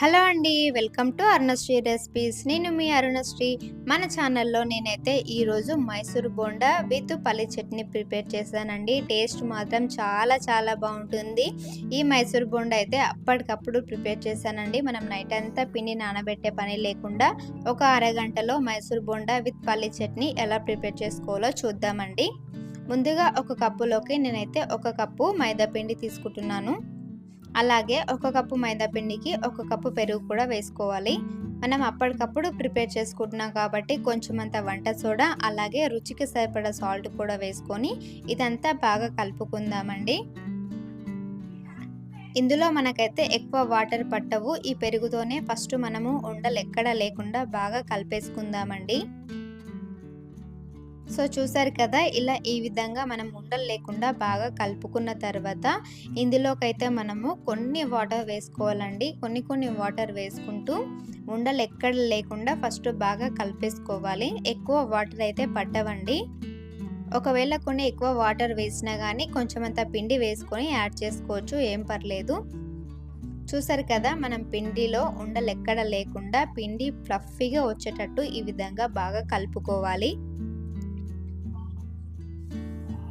Hello అండి welcome to Arunasri recipes. నేను మీ అరుణశ్రీ. మన ఛానల్లో నేనైతే ఈరోజు మైసూర్ బోండా విత్ పల్లి చట్నీ ప్రిపేర్ చేశానండి. టేస్ట్ మాత్రం చాలా చాలా బాగుంటుంది. ఈ మైసూర్ బోండా అయితే అప్పటికప్పుడు ప్రిపేర్ చేశానండి. మనం నైట్ అంతా పిండి నానబెట్టే పని లేకుండా ఒక అరగంటలో మైసూర్ బోండా విత్ పల్లి చట్నీ ఎలా ప్రిపేర్ చేసుకోవాలో చూద్దామండి. ముందుగా ఒక కప్పులోకి నేనైతే ఒక కప్పు మైదా పిండి తీసుకుంటున్నాను. అలాగే ఒక కప్పు మైదాపిండికి ఒక కప్పు పెరుగు కూడా వేసుకోవాలి. మనం అప్పటికప్పుడు ప్రిపేర్ చేసుకుంటున్నాం కాబట్టి కొంచెం అంత వంట సోడా అలాగే రుచికి సరిపడా సాల్ట్ కూడా వేసుకొని ఇదంతా బాగా కలుపుకుందామండి. ఇందులో మనకైతే ఎక్కువ వాటర్ పట్టవు. ఈ పెరుగుతోనే ఫస్ట్ మనము ఉండలు ఎక్కడ లేకుండా బాగా కలిపేసుకుందామండి. సో చూసారు కదా ఇలా ఈ విధంగా మనం ఉండలు లేకుండా బాగా కలుపుకున్న తర్వాత ఇందులోకైతే మనము కొన్ని వాటర్ వేసుకోవాలండి. కొన్ని కొన్ని వాటర్ వేసుకుంటూ ఉండలు ఎక్కడ లేకుండా ఫస్ట్ బాగా కలిపేసుకోవాలి. ఎక్కువ వాటర్ అయితే పట్టవండి. ఒకవేళ కొన్ని ఎక్కువ వాటర్ వేసినా కానీ కొంచెం అంత పిండి వేసుకొని యాడ్ చేసుకోవచ్చు ఏం పర్లేదు. చూసారు కదా మనం పిండిలో ఉండలు ఎక్కడ లేకుండా పిండి ఫ్లఫీగా వచ్చేటట్టు ఈ విధంగా బాగా కలుపుకోవాలి.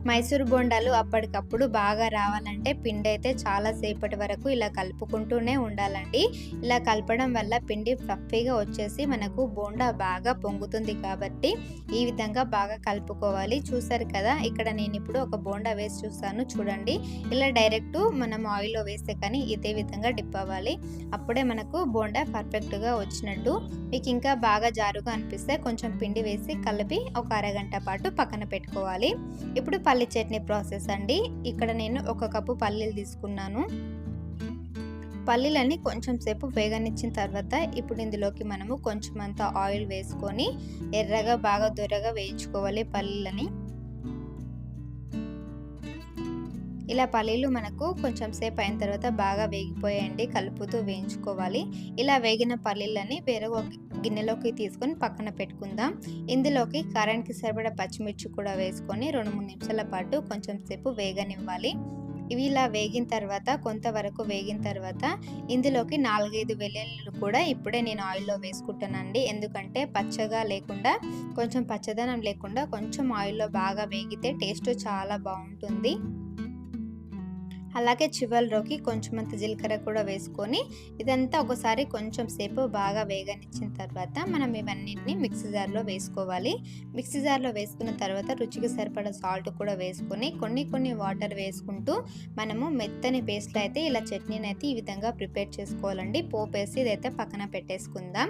మైసూర్ బొండాలు అప్పటికప్పుడు బాగా రావాలంటే పిండి అయితే చాలా సేపటి వరకు ఇలా కలుపుకుంటూనే ఉండాలండి. ఇలా కలపడం వల్ల పిండి ఫ్లఫీగా వచ్చేసి మనకు బోండా బాగా పొంగుతుంది కాబట్టి ఈ విధంగా బాగా కలుపుకోవాలి. చూసారు కదా ఇక్కడ నేను ఇప్పుడు ఒక బోండా వేసి చూస్తాను చూడండి. ఇలా డైరెక్ట్ మనం ఆయిల్లో వేస్తే కానీ ఇదే విధంగా డిప్ అవ్వాలి. అప్పుడే మనకు బోండా పర్ఫెక్ట్గా వచ్చినట్టు. మీకు ఇంకా బాగా జారుగా అనిపిస్తే కొంచెం పిండి వేసి కలిపి ఒక అరగంట పాటు పక్కన పెట్టుకోవాలి. ఇప్పుడు పల్లి చట్నీ ప్రాసెస్ అండి. ఇక్కడ నేను ఒక కప్పు పల్లీలు తీసుకున్నాను. పల్లీలని కొంచెం సేపు వేగనిచ్చిన తర్వాత ఇప్పుడు ఇందులోకి మనము కొంచెం అంత ఆయిల్ వేసుకొని ఎర్రగా బాగా దొరగా వేయించుకోవాలి పల్లీలని. ఇలా పల్లీలు మనకు కొంచెం సేపు అయిన తర్వాత బాగా వేగిపోయాయండి కలుపుతూ వేయించుకోవాలి. ఇలా వేగిన పల్లీలని వేరే ఒక గిన్నెలోకి తీసుకొని పక్కన పెట్టుకుందాం. ఇందులోకి కారానికి సరిపడా పచ్చిమిర్చి కూడా వేసుకొని రెండు మూడు నిమిషాల పాటు కొంచెం సేపు వేగనివ్వాలి. ఇవి ఇలా వేగిన తర్వాత కొంతవరకు వేగిన తర్వాత ఇందులోకి నాలుగైదు వెల్లుల్లిలు కూడా ఇప్పుడే నేను ఆయిల్లో వేసుకుంటానండి. ఎందుకంటే పచ్చగా లేకుండా కొంచెం పచ్చదనం లేకుండా కొంచెం ఆయిల్లో బాగా వేగితే టేస్ట్ చాలా బాగుంటుంది. అలాగే చివరిలోకి కొంచెం అంత జీలకర్ర కూడా వేసుకొని ఇదంతా ఒకసారి కొంచెం సేపు బాగా వేగనిచ్చిన తర్వాత మనం ఇవన్నిటిని మిక్సీ జార్లో వేసుకోవాలి. మిక్సీ జార్లో వేసుకున్న తర్వాత రుచికి సరిపడా సాల్ట్ కూడా వేసుకొని కొన్ని కొన్ని వాటర్ వేసుకుంటూ మనము మెత్తని పేస్ట్లో అయితే ఇలా చట్నీని అయితే ఈ విధంగా ప్రిపేర్ చేసుకోవాలండి. పోపు వేసి ఇదైతే పక్కన పెట్టేసుకుందాం.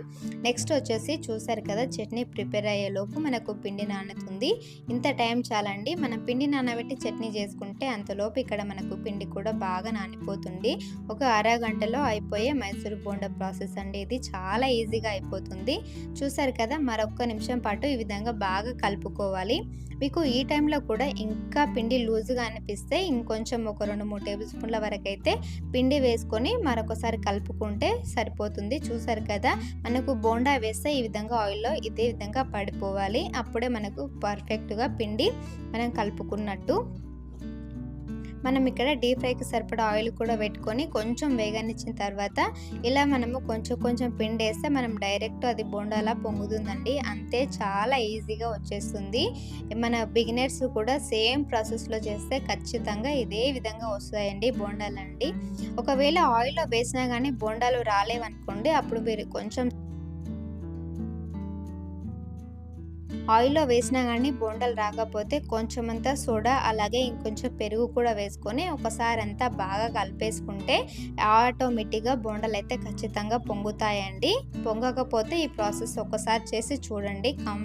నెక్స్ట్ వచ్చేసి చూసారు కదా చట్నీ ప్రిపేర్ అయ్యేలోపు మనకు పిండి నానుతుంది. ఇంత టైం చాలండి. మనం పిండి నానబెట్టి చట్నీ చేసుకుంటే అంతలోపు ఇక్కడ మనకు పిండి కూడా బాగా నానిపోతుంది. ఒక అరగంటలో అయిపోయే మైసూర్ బోండా ప్రాసెస్ అండి ఇది. చాలా ఈజీగా అయిపోతుంది. చూసారు కదా మరొక నిమిషం పాటు ఈ విధంగా బాగా కలుపుకోవాలి. మీకు ఈ టైంలో కూడా ఇంకా పిండి లూజ్గా అనిపిస్తే ఇంకొంచెం ఒక రెండు మూడు టేబుల్ స్పూన్ల వరకు అయితే పిండి వేసుకొని మరొకసారి కలుపుకుంటే సరిపోతుంది. చూసారు కదా మనకు బోండా వేస్తే ఈ విధంగా ఆయిల్లో ఇదే విధంగా పడిపోవాలి. అప్పుడే మనకు పర్ఫెక్ట్గా పిండి మనం కలుపుకున్నట్టు. మనం ఇక్కడ డీప్ ఫ్రైకి సరిపడా ఆయిల్ కూడా పెట్టుకొని కొంచెం వేగానిచ్చిన తర్వాత ఇలా మనము కొంచెం కొంచెం పిండి వేస్తే మనం డైరెక్ట్ అది బొండాలా పొంగుతుందండి. అంతే చాలా ఈజీగా వచ్చేస్తుంది. మన బిగినర్స్ కూడా సేమ్ ప్రాసెస్లో చేస్తే ఖచ్చితంగా ఇదే విధంగా వస్తాయండి బోండాలండి. ఒకవేళ ఆయిల్లో వేసినా కానీ బోండాలు రాలేవనుకోండి అప్పుడు మీరు కొంచెం ఆయిల్లో వేసినా కానీ బోండలు రాకపోతే కొంచెం అంతా సోడా అలాగే ఇంకొంచెం పెరుగు కూడా వేసుకొని ఒకసారి అంతా బాగా కలిపేసుకుంటే ఆటోమేటిక్గా బోండలు అయితే ఖచ్చితంగా పొంగుతాయండి. పొంగకపోతే ఈ ప్రాసెస్ ఒకసారి చేసి చూడండి. కం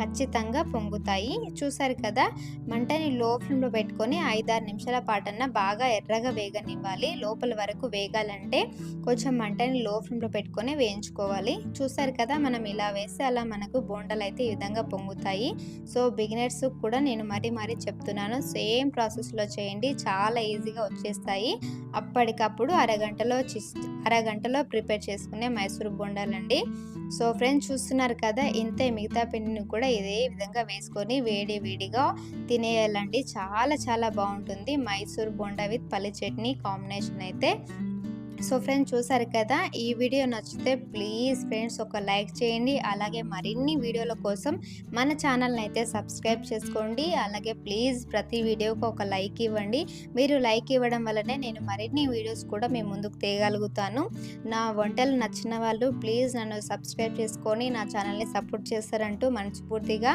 ఖచ్చితంగా పొంగుతాయి. చూసారు కదా మంటని లో ఫ్లేమ్లో పెట్టుకొని ఐదారు నిమిషాల పాటన్నా బాగా ఎర్రగా వేగనివ్వాలి. లోపల వరకు వేగాలంటే కొంచెం మంటని లో ఫ్లేమ్లో పెట్టుకొని వేయించుకోవాలి. చూసారు కదా మనం ఇలా వేస్తే అలా మనకు బోండలు అయితే ఈ విధంగా పొంగు పొంగుతాయి సో బిగినర్స్ కూడా నేను మరీ మరీ చెప్తున్నాను. సేమ్ ప్రాసెస్లో చేయండి. చాలా ఈజీగా వచ్చేస్తాయి. అప్పటికప్పుడు అరగంటలో అరగంటలో ప్రిపేర్ చేసుకునే మైసూర్ బొండాలండి సో ఫ్రెండ్స్ చూస్తున్నారు కదా ఇంతే మిగతా పిండిని కూడా ఇదే విధంగా వేసుకొని వేడి వేడిగా తినేయాలండి. చాలా చాలా బాగుంటుంది. మైసూర్ బొండా విత్ పల్లి చట్నీ కాంబినేషన్ అయితే. సో ఫ్రెండ్స్ చూసారు కదా ఈ వీడియో నచ్చితే ప్లీజ్ ఫ్రెండ్స్ ఒక లైక్ చేయండి. అలాగే మరిన్ని వీడియోల కోసం మన ఛానల్ని అయితే సబ్స్క్రైబ్ చేసుకోండి. అలాగే ప్లీజ్ ప్రతి వీడియోకి ఒక లైక్ ఇవ్వండి. మీరు లైక్ ఇవ్వడం వల్లనే నేను మరిన్ని వీడియోస్ కూడా మేము ముందుకు తీయగలుగుతాను. నా వంటలు నచ్చిన వాళ్ళు ప్లీజ్ నన్ను సబ్స్క్రైబ్ చేసుకొని నా ఛానల్ని సపోర్ట్ చేస్తారంటూ మనస్ఫూర్తిగా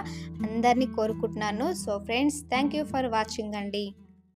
అందరినీ కోరుకుంటున్నాను. So friends thank you for watching అండి.